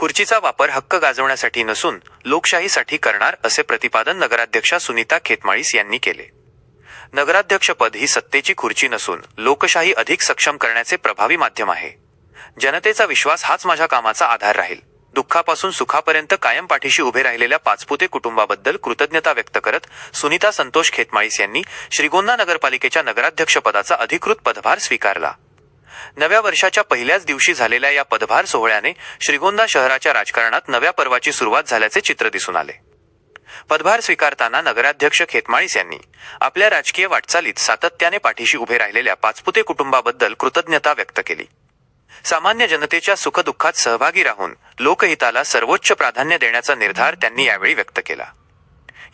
खुर्चीचा वापर हक्क गाजवण्यासाठी नसून लोकशाहीसाठी करणार असे प्रतिपादन नगराध्यक्षा सुनीता खेतमाळीस यांनी केले. नगराध्यक्षपद ही सत्तेची खुर्ची नसून लोकशाही अधिक सक्षम करण्याचे प्रभावी माध्यम आहे. जनतेचा विश्वास हाच माझ्या कामाचा आधार राहील. दुःखापासून सुखापर्यंत कायम पाठीशी उभे राहिलेल्या पाचपुते कुटुंबाबद्दल कृतज्ञता व्यक्त करत सुनीता संतोष खेतमाळीस यांनी श्रीगोंदा नगरपालिकेच्या नगराध्यक्षपदाचा अधिकृत पदभार स्वीकारला. नव्या वर्षाच्या पहिल्याच दिवशी झालेल्या या पदभार सोहळ्याने श्रीगोंदा शहराच्या राजकारणात नव्या पर्वाची सुरुवात झाल्याचे चित्र दिसून आले. पदभार स्वीकारताना नगराध्यक्ष खेतमाळीस यांनी आपल्या राजकीय वाटचालीत सातत्याने पाठीशी उभे राहिलेल्या पाचपुते कुटुंबाबद्दल कृतज्ञता व्यक्त केली. सामान्य जनतेच्या सुखदुःखात सहभागी राहून लोकहिताला सर्वोच्च प्राधान्य देण्याचा निर्धार त्यांनी यावेळी व्यक्त केला.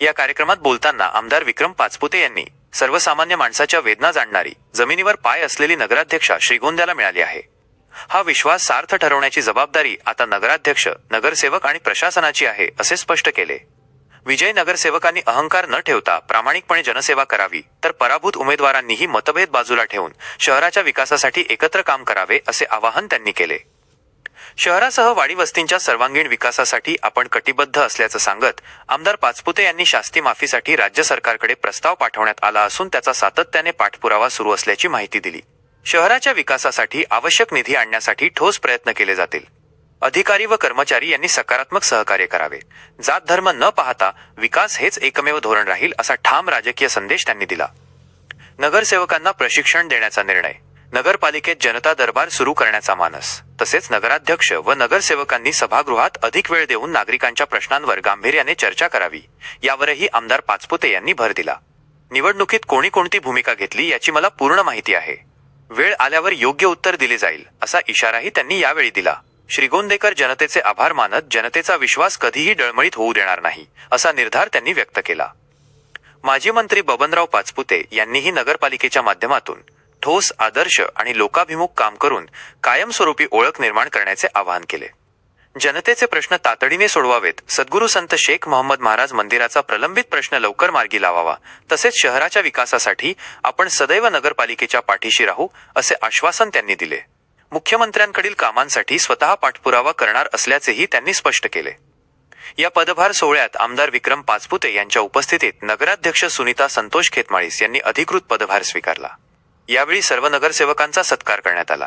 या कार्यक्रमात बोलताना आमदार विक्रम पाचपुते यांनी सर्वसामान्य माणसाच्या वेदना जाणणारी जमिनीवर पाय असलेली नगराध्यक्षा श्रीगोंद्याला मिळाली आहे. हा विश्वास सार्थ ठरवण्याची जबाबदारी आता नगराध्यक्ष नगरसेवक आणि प्रशासनाची आहे असे स्पष्ट केले. विजय नगरसेवकांनी अहंकार न ठेवता प्रामाणिकपणे जनसेवा करावी तर पराभूत उमेदवारांनीही मतभेद बाजूला ठेवून शहराच्या विकासासाठी एकत्र काम करावे असे आवाहन त्यांनी केले. शहरासह वाडी वस्तींच्या सर्वांगीण विकासासाठी आपण कटिबद्ध असल्याचं सांगत आमदार पाचपुते यांनी शास्ती माफीसाठी राज्य सरकारकडे प्रस्ताव पाठवण्यात आला असून त्याचा सातत्याने पाठपुरावा सुरू असल्याची माहिती दिली. शहराच्या विकासासाठी आवश्यक निधी आणण्यासाठी ठोस प्रयत्न केले जातील. अधिकारी व कर्मचारी यांनी सकारात्मक सहकार्य करावे. जात धर्म न पाहता विकास हेच एकमेव धोरण राहील असा ठाम राजकीय संदेश त्यांनी दिला. नगरसेवकांना प्रशिक्षण देण्याचा निर्णय नगरपालिकेत जनता दरबार सुरू करण्याचा मानस. तसेच नगराध्यक्ष व नगरसेवकांनी सभागृहात अधिक वेळ देऊन नागरिकांच्या प्रश्नांवर गांभीर्याने चर्चा करावी यावरही आमदार पाचपुते यांनी भर दिला. निवडणुकीत कोणी कोणती भूमिका घेतली याची मला पूर्ण माहिती आहे. वेळ आल्यावर योग्य उत्तर दिले जाईल असा इशाराही त्यांनी यावेळी दिला. श्रीगोंदेकर जनतेचे आभार मानत जनतेचा विश्वास कधीही डळमळीत होऊ देणार नाही असा निर्धार त्यांनी व्यक्त केला. माजी मंत्री बबनराव पाचपुते यांनीही नगरपालिकेच्या माध्यमातून ठोस आदर्श आणि लोकाभिमुख काम करून कायमस्वरूपी ओळख निर्माण करण्याचे आवाहन केले. जनतेचे प्रश्न तातडीने सोडवावेत सद्गुरू संत शेख मोहम्मद महाराज मंदिराचा प्रलंबित प्रश्न लवकर मार्गी लावावा तसेच शहराच्या विकासासाठी आपण सदैव नगरपालिकेच्या पाठीशी राहू असे आश्वासन त्यांनी दिले. मुख्यमंत्र्यांकडील कामांसाठी स्वतः पाठपुरावा करणार असल्याचेही त्यांनी स्पष्ट केले. या पदभार सोहळ्यात आमदार विक्रम पाचपुते यांच्या उपस्थितीत नगराध्यक्ष सुनीता संतोष खेतमाळीस यांनी अधिकृत पदभार स्वीकारला. यावेळी सर्व नगरसेवकांचा सत्कार करण्यात आला.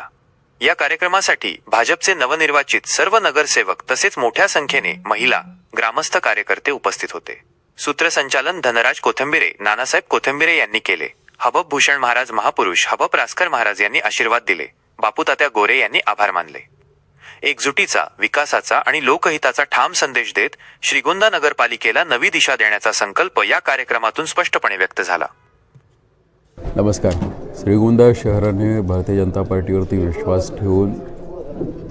या कार्यक्रमासाठी भाजपचे नवनिर्वाचित सर्व नगरसेवक तसेच मोठ्या संख्येने महिला ग्रामस्थ कार्यकर्ते उपस्थित होते. सूत्रसंचालन धनराज कोथंबिरे नानासाहेब कोथंबिरे यांनी केले. हबब भूषण महाराज महापुरुष हबब रासकर महाराज यांनी आशीर्वाद दिले. बापूतात्या गोरे यांनी आभार मानले. एकजुटीचा विकासाचा आणि लोकहिताचा ठाम संदेश देत श्रीगोंदा नगरपालिकेला नवी दिशा देण्याचा संकल्प या कार्यक्रमातून स्पष्टपणे व्यक्त झाला. नमस्कार. श्रीगोंदा शहराने भारतीय जनता पार्टीवरती विश्वास ठेवून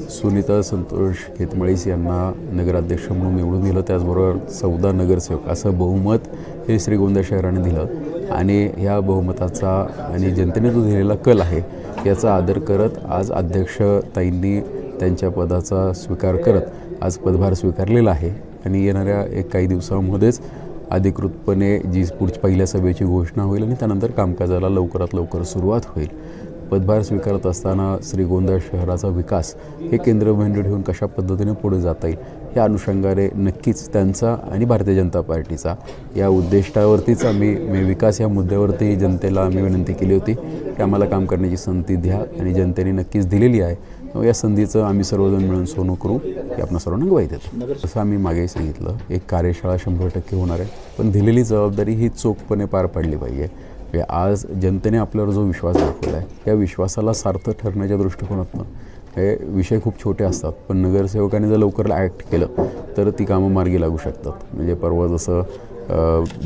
सुनीता संतोष खेतमळीस यांना नगराध्यक्ष म्हणून निवडून दिलं. त्याचबरोबर चौदा नगरसेवक असं बहुमत हे श्रीगोंदा शहराने दिलं. आणि ह्या बहुमताचा आणि जनतेने जो दिलेला कल आहे याचा आदर करत आज अध्यक्ष ताईंनी त्यांच्या पदाचा स्वीकार करत आज पदभार स्वीकारलेला आहे. आणि येणाऱ्या एक काही दिवसामध्येच अधिकृतपणे जी पुढच्या पहिल्या सभेची घोषणा होईल आणि त्यानंतर कामकाजाला लवकरात लवकर सुरुवात होईल. पदभार स्वीकारत असताना श्रीगोंदा शहराचा विकास हे केंद्रबिंदू ठेवून कशा पद्धतीने पुढे जाता येईल या अनुषंगाने नक्कीच त्यांचा आणि भारतीय जनता पार्टीचा या उद्दिष्टावरतीच आम्ही मी विकास या मुद्द्यावरती जनतेला आम्ही विनंती केली होती की आम्हाला काम करण्याची संधी द्या आणि जनतेने नक्कीच दिलेली आहे. या संधीचं आम्ही सर्वजण मिळून सोनं करू हे आपण सर्वांना गवाई देतो. जसं आम्ही मागे सांगितलं. एक कार्यशाळा शंभर टक्के होणार आहे पण दिलेली जबाबदारी ही चोखपणे पार पाडली पाहिजे. म्हणजे आज जनतेने आपल्यावर जो विश्वास दाखवला आहे त्या विश्वासाला सार्थ ठरण्याच्या दृष्टिकोनातून हे विषय खूप छोटे असतात. पण नगरसेवकाने जर लवकर ॲक्ट केलं तर ती कामं मार्गी लागू शकतात. म्हणजे परवा जसं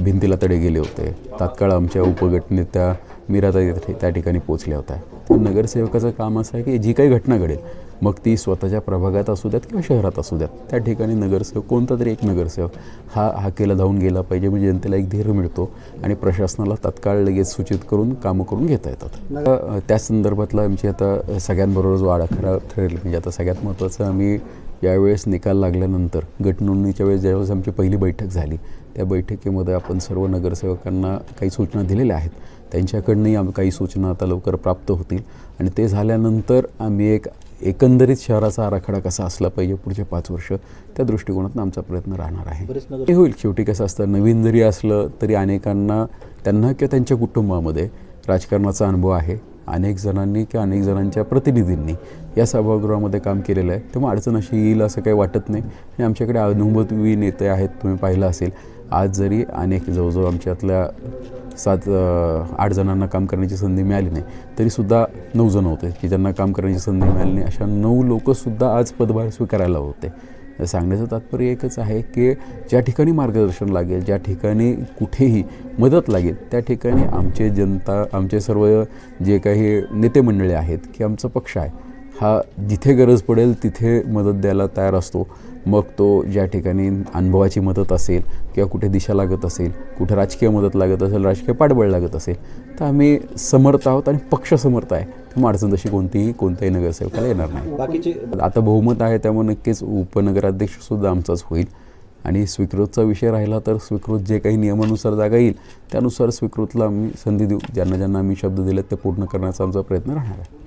भिंतीला तडे गेले होते तात्काळ आमच्या उपगटनेत्या मीराताई त्या- त्या ठिकाणी पोचल्या होत्या. नगरसेवकाचं काम असं आहे की जी काही घटना घडेल मग ती स्वतःच्या प्रभागात असू द्यात किंवा शहरात असू द्यात. त्या ठिकाणी नगरसेवक कोणता तरी एक नगरसेवक हा हाकेला धावून गेला पाहिजे म्हणजे जनतेला एक धीर मिळतो आणि प्रशासनाला तात्काळ लगेच सूचित करून कामं करून घेता येतात. त्या संदर्भातला आमची आता सगळ्यांबरोबर जो आराखडा ठरेल म्हणजे आता सगळ्यात महत्त्वाचं आम्ही यावेळेस निकाल लागल्यानंतर गटनोंदणीच्या वेळेस ज्यावेळेस आमची पहिली बैठक झाली त्या बैठकीमध्ये आपण सर्व नगरसेवकांना काही सूचना दिलेल्या आहेत. त्यांच्याकडनंही आम काही सूचना आता लवकर प्राप्त होतील. आणि ते झाल्यानंतर आम्ही एक एकंदरीत शहराचा आराखडा कसा असला पाहिजे पुढचे पाच वर्ष त्या दृष्टिकोनातून आमचा प्रयत्न राहणार आहे. ते होईल. शेवटी कसं असतं नवीन जरी असलं तरी अनेकांना त्यांना किंवा त्यांच्या कुटुंबामध्ये राजकारणाचा अनुभव आहे. अनेक जणांनी किंवा अनेक जणांच्या प्रतिनिधींनी या सभागृहामध्ये काम केलेलं आहे. तेव्हा अडचण अशी येईल असं काही वाटत नाही. आणि आमच्याकडे अनुभवी नेते आहेत तुम्ही पाहिलं असेल. आज जरी अनेक जवळजवळ आमच्यातल्या सात आठ जणांना काम करण्याची संधी मिळाली नाही तरीसुद्धा नऊ जण होते की ज्यांना काम करण्याची संधी मिळाली नाही. अशा नऊ लोकंसुद्धा आज पदभार स्वीकारायला होते. सांगण्याचं तात्पर्य एकच आहे की ज्या ठिकाणी मार्गदर्शन लागेल ज्या ठिकाणी कुठेही मदत लागेल त्या ठिकाणी आमचे जनता आमचे सर्व जे काही नेते मंडळी आहेत की आमचा पक्ष आहे हा जिथे गरज पडेल तिथे मदत द्यायला तयार असतो. मग तो ज्या ठिकाणी अनुभवाची मदत असेल किंवा कुठे दिशा लागत असेल कुठे राजकीय मदत लागत असेल राजकीय पाठबळ लागत असेल तर आम्ही समर्थ आहोत आणि पक्ष समर्थ आहे. त्यामुळे अडचण तशी कोणतीही कोणत्याही नगरसेवकाला येणार नाही. बाकीचे आता बहुमत आहे त्यामुळे नक्कीच उपनगराध्यक्षसुद्धा आमचाच होईल. आणि स्वीकृतचा विषय राहिला तर स्वीकृत जे काही नियमानुसार जागा येईल त्यानुसार स्वीकृतला आम्ही संधी देऊ. ज्यांना ज्यांना आम्ही शब्द दिलेत ते पूर्ण करण्याचा आमचा प्रयत्न राहणार आहे.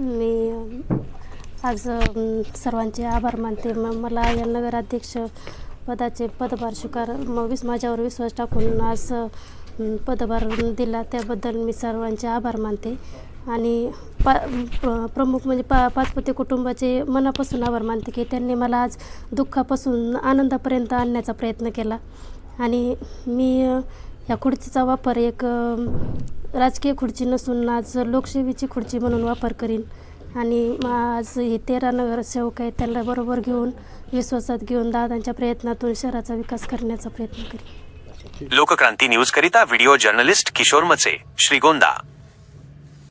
मी आज सर्वांचे आभार मानते. म मला या नगराध्यक्ष पदाचे पदभार स्वीकार मग विस माझ्यावर विश्वास टाकून आज पदभार दिला. त्याबद्दल मी सर्वांचे आभार मानते. आणि पा प्रमुख म्हणजे पा पाचपती कुटुंबाचे मनापासून आभार मानते की त्यांनी मला आज दुःखापासून आनंदापर्यंत आणण्याचा प्रयत्न केला. आणि मी या खुर्चीचा वापर एक राजकीय खुर्ची नसून आज लोकसेवेची खुर्ची म्हणून वापर करीन. आणि आज हे तेरा नगरसेवक आहेत त्यांना बरोबर घेऊन विश्वासात घेऊन दादांच्या प्रयत्नातून शहराचा विकास करण्याचा प्रयत्न करीन. लोकक्रांती न्यूज करिता व्हिडिओ जर्नलिस्ट किशोर मचे श्रीगोंदा.